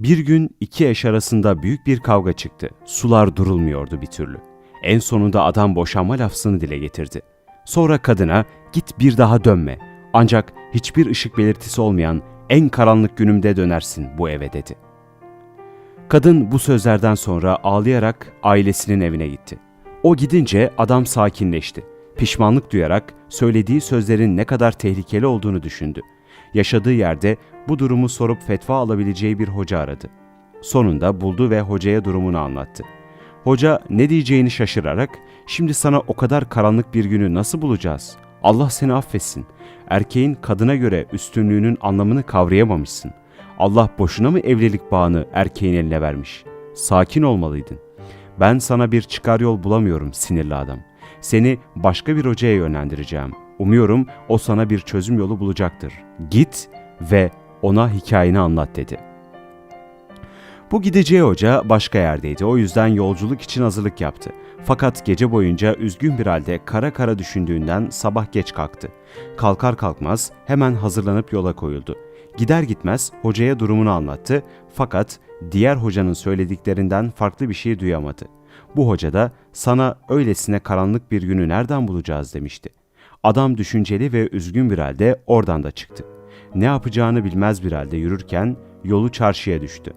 Bir gün iki eş arasında büyük bir kavga çıktı. Sular durulmuyordu bir türlü. En sonunda adam boşanma lafzını dile getirdi. Sonra kadına git bir daha dönme. Ancak hiçbir ışık belirtisi olmayan en karanlık günümde dönersin bu eve dedi. Kadın bu sözlerden sonra ağlayarak ailesinin evine gitti. O gidince adam sakinleşti. Pişmanlık duyarak söylediği sözlerin ne kadar tehlikeli olduğunu düşündü. Yaşadığı yerde bu durumu sorup fetva alabileceği bir hoca aradı. Sonunda buldu ve hocaya durumunu anlattı. Hoca ne diyeceğini şaşırarak, şimdi sana o kadar karanlık bir günü nasıl bulacağız? Allah seni affetsin. Erkeğin kadına göre üstünlüğünün anlamını kavrayamamışsın. Allah boşuna mı evlilik bağını erkeğin eline vermiş? Sakin olmalıydın. Ben sana bir çıkar yol bulamıyorum sinirli adam. Seni başka bir hocaya yönlendireceğim. Umuyorum o sana bir çözüm yolu bulacaktır. Git ve ona hikayeni anlat dedi. Bu gideceği hoca başka yerdeydi. O yüzden yolculuk için hazırlık yaptı. Fakat gece boyunca üzgün bir halde kara kara düşündüğünden sabah geç kalktı. Kalkar kalkmaz hemen hazırlanıp yola koyuldu. Gider gitmez hocaya durumunu anlattı fakat diğer hocanın söylediklerinden farklı bir şey duyamadı. Bu hoca da sana öylesine karanlık bir günü nereden bulacağız demişti. Adam düşünceli ve üzgün bir halde oradan da çıktı. Ne yapacağını bilmez bir halde yürürken yolu çarşıya düştü.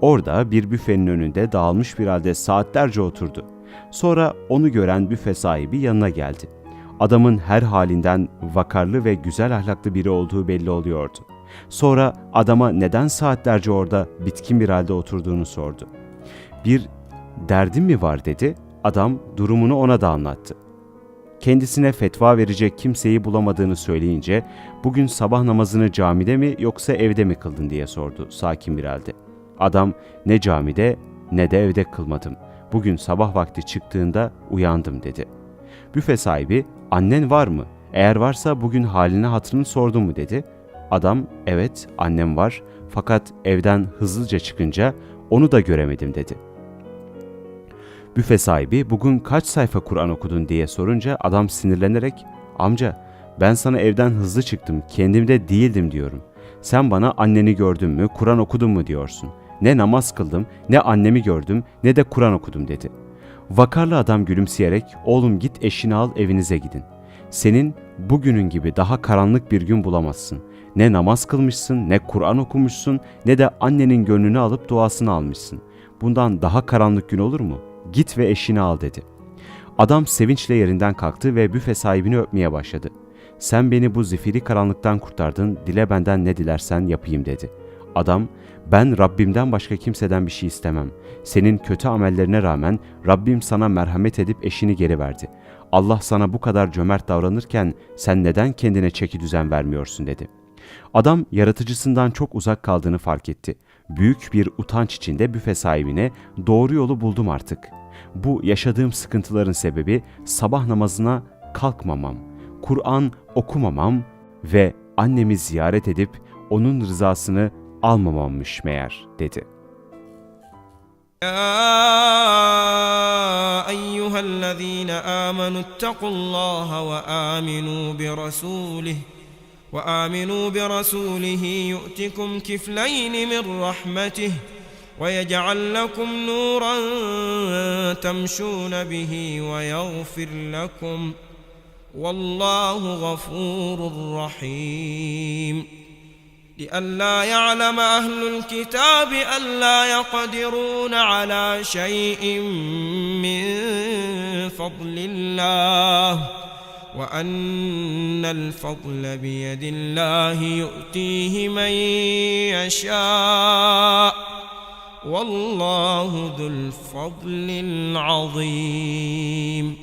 Orada bir büfenin önünde dağılmış bir halde saatlerce oturdu. Sonra onu gören büfe sahibi yanına geldi. Adamın her halinden vakarlı ve güzel ahlaklı biri olduğu belli oluyordu. Sonra adama neden saatlerce orada bitkin bir halde oturduğunu sordu. Bir derdin mi var dedi. Adam durumunu ona da anlattı. Kendisine fetva verecek kimseyi bulamadığını söyleyince bugün sabah namazını camide mi yoksa evde mi kıldın diye sordu sakin bir halde. Adam ne camide ne de evde kılmadım. Bugün sabah vakti çıktığında uyandım dedi. Büfe sahibi annen var mı? Eğer varsa bugün halini hatırını sordun mu dedi. Adam evet annem var fakat evden hızlıca çıkınca onu da göremedim dedi. Büfe sahibi bugün kaç sayfa Kur'an okudun diye sorunca adam sinirlenerek amca ben sana evden hızlı çıktım kendimde değildim diyorum. Sen bana anneni gördün mü Kur'an okudun mu diyorsun. Ne namaz kıldım ne annemi gördüm ne de Kur'an okudum dedi. Vakarlı adam gülümseyerek oğlum git eşini al evinize gidin. Senin bugünün gibi daha karanlık bir gün bulamazsın. Ne namaz kılmışsın, ne Kur'an okumuşsun, ne de annenin gönlünü alıp duasını almışsın. Bundan daha karanlık gün olur mu? Git ve eşini al dedi. Adam sevinçle yerinden kalktı ve büfe sahibini öpmeye başladı. Sen beni bu zifiri karanlıktan kurtardın, dile benden ne dilersen yapayım dedi. Adam, ben Rabbimden başka kimseden bir şey istemem. Senin kötü amellerine rağmen Rabbim sana merhamet edip eşini geri verdi. Allah sana bu kadar cömert davranırken sen neden kendine çeki düzen vermiyorsun dedi. Adam yaratıcısından çok uzak kaldığını fark etti. Büyük bir utanç içinde büfe sahibine doğru yolu buldum artık. Bu yaşadığım sıkıntıların sebebi sabah namazına kalkmamam, Kur'an okumamam ve annemi ziyaret edip onun rızasını almamammış meğer dedi. يا أيها الذين آمنوا اتقوا الله وآمنوا برسوله وآمنوا برسوله يؤتكم كفلين من رحمته ويجعل لكم نورا تمشون به ويغفر لكم والله غفور رحيم. لئلا يعلم أهل الكتاب ألا يقدرون على شيء من فضل الله. وأن الفضل بيد الله يؤتيه من يشاء والله ذو الفضل العظيم